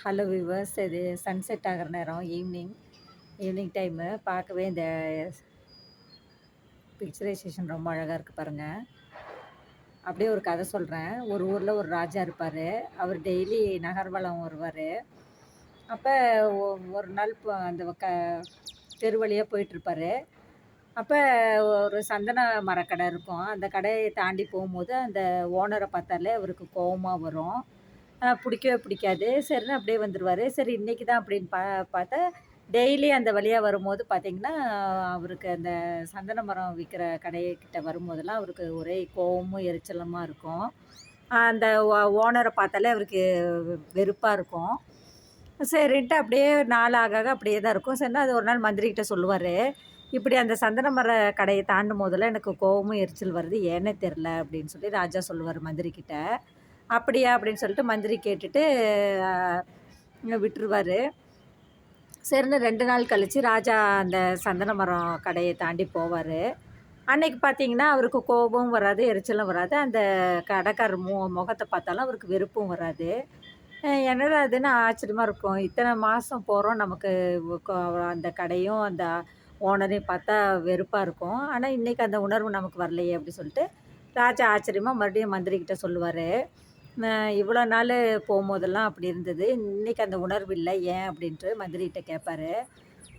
Hello viewers இது sunset ஆகிற நேரம் ஈவினிங் ஈவினிங் டைமு பார்க்கவே இந்த பிக்சரைசேஷன் ரொம்ப அழகாக இருக்குது பாருங்கள் அப்படியே ஒரு கதை சொல்கிறேன் ஒரு ஊரில் ஒரு ராஜா இருப்பார். அவர் டெய்லி நகர்வலம் வருவார். அப்போ ஒரு நாள் அந்த க தெரு வழியாக போயிட்டுருப்பார் அப்போ ஒரு சந்தன மரக்கடை இருக்கும். அந்த கடையை தாண்டி போகும்போது அந்த ஓனரை பார்த்தாலே அவருக்கு கோபமாக வரும். பிடிக்கவே பிடிக்காது. சரின்னு அப்படியே வந்துடுவார் சரி இன்றைக்கி தான் அப்படின்னு பா பார்த்தா டெய்லி அந்த வழியாக வரும்போது பார்த்திங்கன்னா அவருக்கு அந்த சந்தன மரம் விற்கிற கடைக்கிட்ட வரும்போதெல்லாம் அவருக்கு ஒரே கோவமும் எரிச்சலமாக இருக்கும். அந்த ஓனரை பார்த்தாலே அவருக்கு வெறுப்பாக இருக்கும். சரின்ட்டு அப்படியே நாள் ஆக அப்படியே தான் இருக்கும். சரினா அது ஒரு நாள் மந்திரிக்கிட்ட சொல்லுவார் இப்படி அந்த சந்தன மர கடையை தாண்டும் போதெல்லாம் எனக்கு கோவமும் எரிச்சல் வருது. ஏன்னே தெரில அப்படின்னு சொல்லி ராஜா சொல்லுவார் மந்திரிக்கிட்ட அப்படியா அப்படின்னு சொல்லிட்டு மந்திரி கேட்டுட்டு விட்டுருவார். சரின்னு ரெண்டு நாள் கழித்து ராஜா அந்த சந்தன மரம் கடையை தாண்டி போவார். அன்னைக்கு பார்த்தீங்கன்னா அவருக்கு கோபமும் வராது எரிச்சலும் வராது. அந்த கடைக்காரர் மு முகத்தை பார்த்தாலும் அவருக்கு வெறுப்பும் வராது. என்னடா அதுன்னு ஆச்சரியமாக இருக்கும். இத்தனை மாதம் போகிறோம் நமக்கு அந்த கடையும் அந்த ஓனரையும் பார்த்தா வெறுப்பாக இருக்கும். ஆனால் இன்றைக்கி அந்த உணர்வு நமக்கு வரலையே அப்படின்னு சொல்லிட்டு ராஜா ஆச்சரியமாக மறுபடியும் மந்திரிக்கிட்ட சொல்லுவார். இவ்வளோ நாள் போகும்போதெல்லாம் அப்படி இருந்தது. இன்றைக்கி அந்த உணர்வு இல்லை. ஏன் அப்படின்ட்டு மந்திரிகிட்ட கேட்பாரு.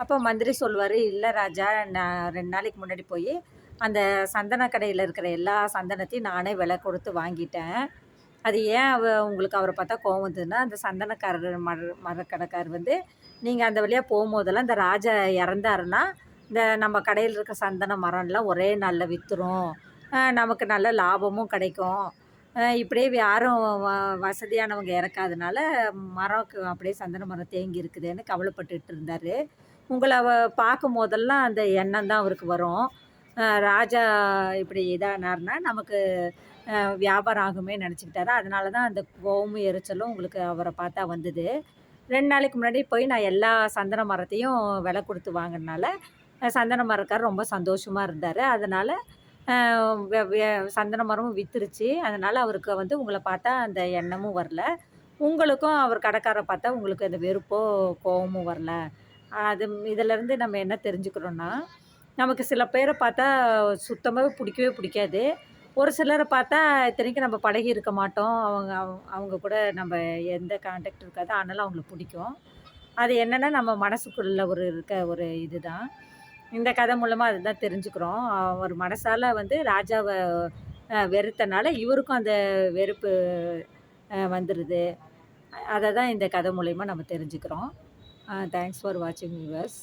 அப்போ மந்திரி சொல்லுவார் இல்லை ராஜா நான் ரெண்டு நாளைக்கு முன்னாடி போய் அந்த சந்தன கடையில் இருக்கிற எல்லா சந்தனத்தையும் நானே விலை கொடுத்து வாங்கிட்டேன். அது ஏன் அவ உங்களுக்கு அவரை பார்த்தா கோவம் வந்ததுன்னா அந்த சந்தனக்காரர் மர மரக்கடைக்காரர் வந்து நீங்கள் அந்த வழியாக போகும்போதெல்லாம் இந்த ராஜா இறந்தாருன்னா இந்த நம்ம கடையில் இருக்க சந்தன மரம்லாம் ஒரே நாளில் விற்றுரும் நமக்கு நல்ல லாபமும் கிடைக்கும். இப்படியே யாரும் வ வசதியானவங்க இறக்காதனால மரம் அப்படியே சந்தன மரம் தேங்கி இருக்குதுன்னு கவலைப்பட்டுட்டு இருந்தார். உங்களை அவ பார்க்கும் போதெல்லாம் அந்த எண்ணம் தான் அவருக்கு வரும். ராஜா இப்படி இதானார்னா நமக்கு வியாபாரம் ஆகுமே நினச்சிக்கிட்டாரு. அதனால தான் அந்த கோவமும் எரிச்சலும் உங்களுக்கு அவரை பார்த்தா வந்தது. ரெண்டு நாளைக்கு முன்னாடி போய் நான் எல்லா சந்தன மரத்தையும் விலை கொடுத்து வாங்கினால சந்தன மரக்கார் ரொம்ப சந்தோஷமாக இருந்தார். அதனால் சந்தன மரமும் விற்றுருச்சு அதனால் அவருக்கு வந்து உங்களை பார்த்தா அந்த எண்ணமும் வரல. உங்களுக்கும் அவர் கடைக்காரரை பார்த்தா உங்களுக்கு அந்த வெறுப்போ கோபமும் வரல. அது இதிலேருந்து நம்ம என்ன தெரிஞ்சுக்கிறோன்னா நமக்கு சில பேரை பார்த்தா சுத்தமாகவே பிடிக்கவே பிடிக்காது. ஒரு சிலரை பார்த்தா இத்தனைக்கும் நம்ம பழகி இருக்க மாட்டோம். அவங்க அவங்க கூட நம்ம எந்த கான்டாக்ட் இருக்காது. ஆனாலும் அவங்களுக்கு பிடிக்கும். அது என்னென்னா நம்ம மனசுக்குள்ள ஒரு இருக்க ஒரு இதுதான். இந்த கதை மூலமாக அதுதான் தெரிஞ்சுக்கிறோம். ஒரு மனசால் வந்து ராஜாவை வெறுத்தனால இவருக்கும் அந்த வெறுப்பு வந்துடுது அதை தான் இந்த கதை மூலயமா நம்ம தெரிஞ்சுக்கிறோம். தேங்க்ஸ் ஃபார் வாட்சிங் வியூவர்ஸ்